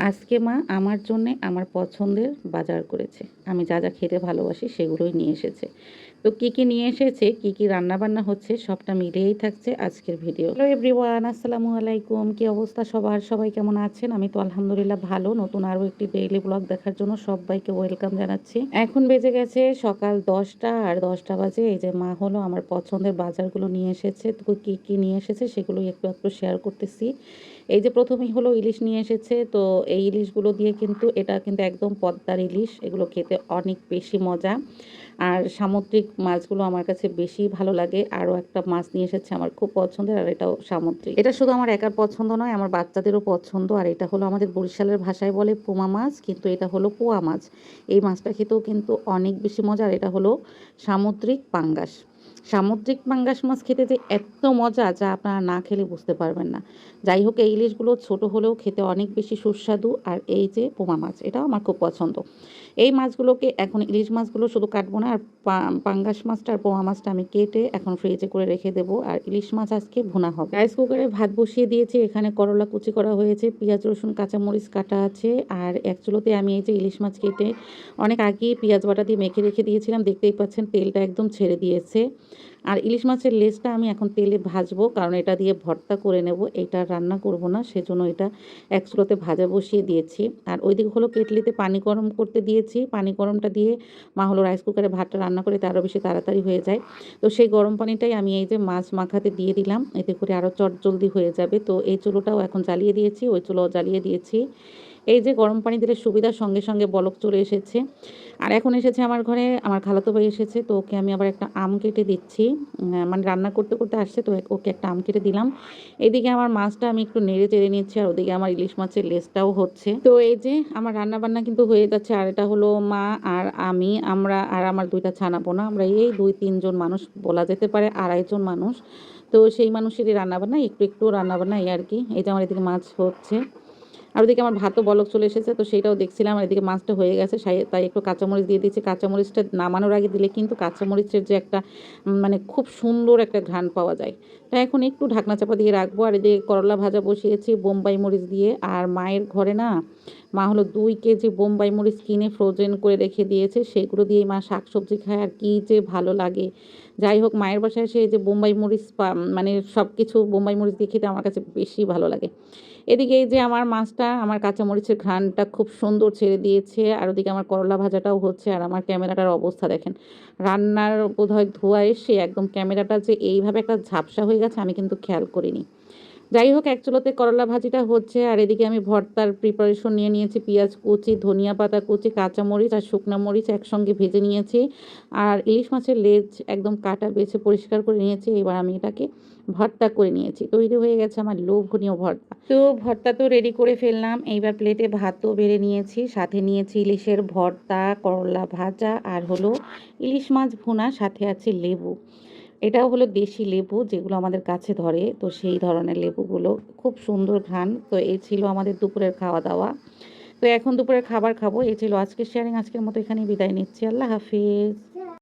আজকে মা আমার জন্যে আমার পছন্দের বাজার করেছে। আমি যা যা খেতে ভালোবাসি সেগুলোই নিয়ে এসেছে। তো কি কি নিয়ে এসেছে, কি কি রান্না বান্না হচ্ছে, সবটা মিলিয়েই থাকছে আজকের ভিডিও। হ্যালো এভরিওয়ান আসসালামু আলাইকুম। কি অবস্থা সবার? সবাই কেমন আছেন? আমি তো আলহামদুলিল্লাহ ভালো। নতুন আরও একটি ডেইলি ব্লগ দেখার জন্য সবাইকে ওয়েলকাম জানাচ্ছি। এখন বেজে গেছে সকাল দশটা, আর দশটা বাজে। এই যে মা হলো, আমার পছন্দের বাজারগুলো নিয়ে এসেছে। তো কি কি নিয়ে এসেছে সেগুলো একটু একটু শেয়ার করতেছি। এই যে প্রথমেই হলো ইলিশ নিয়ে এসেছে। তো এই ইলিশগুলো দিয়ে কিন্তু, এটা কিন্তু একদম পদ্মার ইলিশ। এগুলো খেতে অনেক বেশি মজা। আর সামুদ্রিক মাছগুলো আমার কাছে বেশি ভালো লাগে। আরও একটা মাছ নিয়ে এসেছে আমার খুব পছন্দের, আর এটাও সামুদ্রিক। এটা শুধু আমার একার পছন্দ নয়, আমার বাচ্চাদেরও পছন্দ, আর এটা হলো আমাদের বরিশালের ভাষায় বলে পোমা মাছ, কিন্তু এটা হলো পোয়া মাছ। এই মাছটা খেতেও কিন্তু অনেক বেশি মজা, আর এটা হলো সামুদ্রিক পাঙ্গাস। সামুদ্রিক পাঙ্গাস মাছ খেতে যে এত মজা, যা আপনারা না খেলে বুঝতে পারবেন না। যাই হোক, এই ইলিশগুলো ছোট হলেও খেতে অনেক বেশি সুস্বাদু, আর এই যে পোমা মাছ, এটাও আমার খুব পছন্দ। এই মাছগুলোকে এখন ইলিশ মাছগুলো শুধু কাটবো না, আর পাঙ্গাস মাছটা আর পোয়া মাছটা আমি কেটে এখন ফ্রিজে করে রেখে দেবো। আর ইলিশ মাছ আজকে ভুনা হবে। রাইস কুকারে ভাত বসিয়ে দিয়েছি, এখানে করলা কুচি করা হয়েছে, পেঁয়াজ, রসুন, কাঁচামরিচ কাটা আছে, আর এক চুলোতে আমি এই যে ইলিশ মাছ কেটে অনেক আগে পেঁয়াজ বাটা দিয়ে মেখে রেখে দিয়েছিলাম, দেখতেই পাচ্ছেন তেলটা একদম ছেড়ে দিয়েছে। আর ইলিশ মাছের লেজটা আমি এখন তেলে ভাজবো, কারণ এটা দিয়ে ভর্তা করে নেব। এটা রান্না করব না, সেজন্য এটা এক চুলোতে ভাজা বসিয়ে দিয়েছি। আর ওইদিকে হলো কেটলিতে পানি গরম করতে দিয়েছি। পানি গরমটা দিয়ে মা হলো রাইস কুকারে ভাতটা রান্না করে আরও বেশি তাড়াতাড়ি হয়ে যায়। তো সেই গরম পানিটাই আমি এই যে মাছ মাখাতে দিয়ে দিলাম। এতে করে আরও চট জলদি হয়ে যাবে। তো এই চুলোটাও এখন জ্বালিয়ে দিয়েছি, ওই চুলোও জ্বালিয়ে দিয়েছি। এই যে গরম পানি দিলে সুবিধার সঙ্গে সঙ্গে বলক চলে এসেছে। আর এখন এসেছে আমার ঘরে, আমার খালাতো ভাই এসেছে, তো ওকে আমি আবার একটা আম কেটে দিচ্ছি। মানে রান্না করতে করতে আসছে, তো ওকে একটা আম কেটে দিলাম। এদিকে আমার মাছটা আমি একটু নেড়ে চেড়ে নিচ্ছি, আর ওদিকে আমার ইলিশ মাছের লেসটাও হচ্ছে। তো এই যে আমার রান্না বান্না কিন্তু হয়ে যাচ্ছে, আর এটা হলো মা আর আমি, আমরা আর আমার দুইটা ছানা পোনা আমরা এই দুই তিনজন মানুষ, বলা যেতে পারে আড়াইজন মানুষ। তো সেই মানুষেরই রান্নাবান্না, একটু একটু রান্নাবান্না এই আর কি। এই যে আমার এদিকে মাছ হচ্ছে। আর ওদিকে আমার ভাতও বলক চলে এসেছে, তো সেটাও দেখছিলাম, আর এদিকে মাছটা হয়ে গেছে তাই একটু কাঁচামরিচ দিয়ে দিচ্ছি কাঁচামরিচটা নামানোর আগে দিলে কিন্তু কাঁচামরিচের যে একটা মানে খুব সুন্দর একটা ঘ্রাণ পাওয়া যায়। তাই এখন একটু ঢাকনা চাপা দিয়ে রাখব, আর এদিকে করলা ভাজা বসিয়েছি বোম্বাই মরিচ দিয়ে। আর মায়ের ঘরে না, মা হলো দুই কেজি বোম্বাই মরিচ কিনে ফ্রোজেন করে রেখে দিয়েছে, সেগুলো দিয়েই মা শাক সবজি খায়, আর কী যে ভালো লাগে। যাই হোক, মায়ের বাসায় এসে যে বোম্বাই মরিচ মানে সব কিছু বোম্বাই মরিচ দিয়ে খেতে আমার কাছে বেশি ভালো লাগে। এদিকে এই যে আমার মাছটা আমার কাঁচামরিচের ঘ্রাণটা খুব সুন্দর ছেড়ে দিয়েছে। আর ওদিকে আমার করলা ভাজাটাও হচ্ছে। আর আমার ক্যামেরাটার অবস্থা দেখেন। রান্নার বোধহয় ধোয়া এসে একদম ক্যামেরাটা যে এইভাবে একটা ঝাপসা হয়ে গেছে, আমি কিন্তু খেয়াল করিনি। যাই হোক এক চুলোতে করলা ভাজিটা হচ্ছে, আর এদিকে আমি ভর্তার প্রিপারেশন নিয়ে নিয়েছি, পেঁয়াজ কুচি, ধনিয়া পাতা কুচি, কাঁচামরিচ আর শুকনো মরিচ একসঙ্গে ভেজে নিয়েছি। আর ইলিশ মাছের লেজ একদম কাটা বেছে পরিষ্কার করে নিয়েছি, এবার আমি এটাকে ভর্তা করে নিয়েছি। তৈরি হয়ে গেছে আমার লোভনীয় ভর্তা। তো ভর্তা তো রেডি করে ফেললাম, এইবার প্লেটে ভাতও বেড়ে নিয়েছি, সাথে নিয়েছি ইলিশের ভর্তা, করলা ভাজা, আর হলো ইলিশ মাছ ভুনা, সাথে আছে লেবু। এটাও হলো দেশি লেবু যেগুলো আমাদের কাছে ধরে, তো সেই ধরনের লেবুগুলো খুব সুন্দর ঘ্রাণ। তো এই ছিল আমাদের দুপুরের খাওয়া দাওয়া তো এখন দুপুরের খাবার খাব এই ছিল আজকের শেয়ারিং আজকের মতো এখানেই বিদায় নিচ্ছি। আল্লাহ হাফিজ।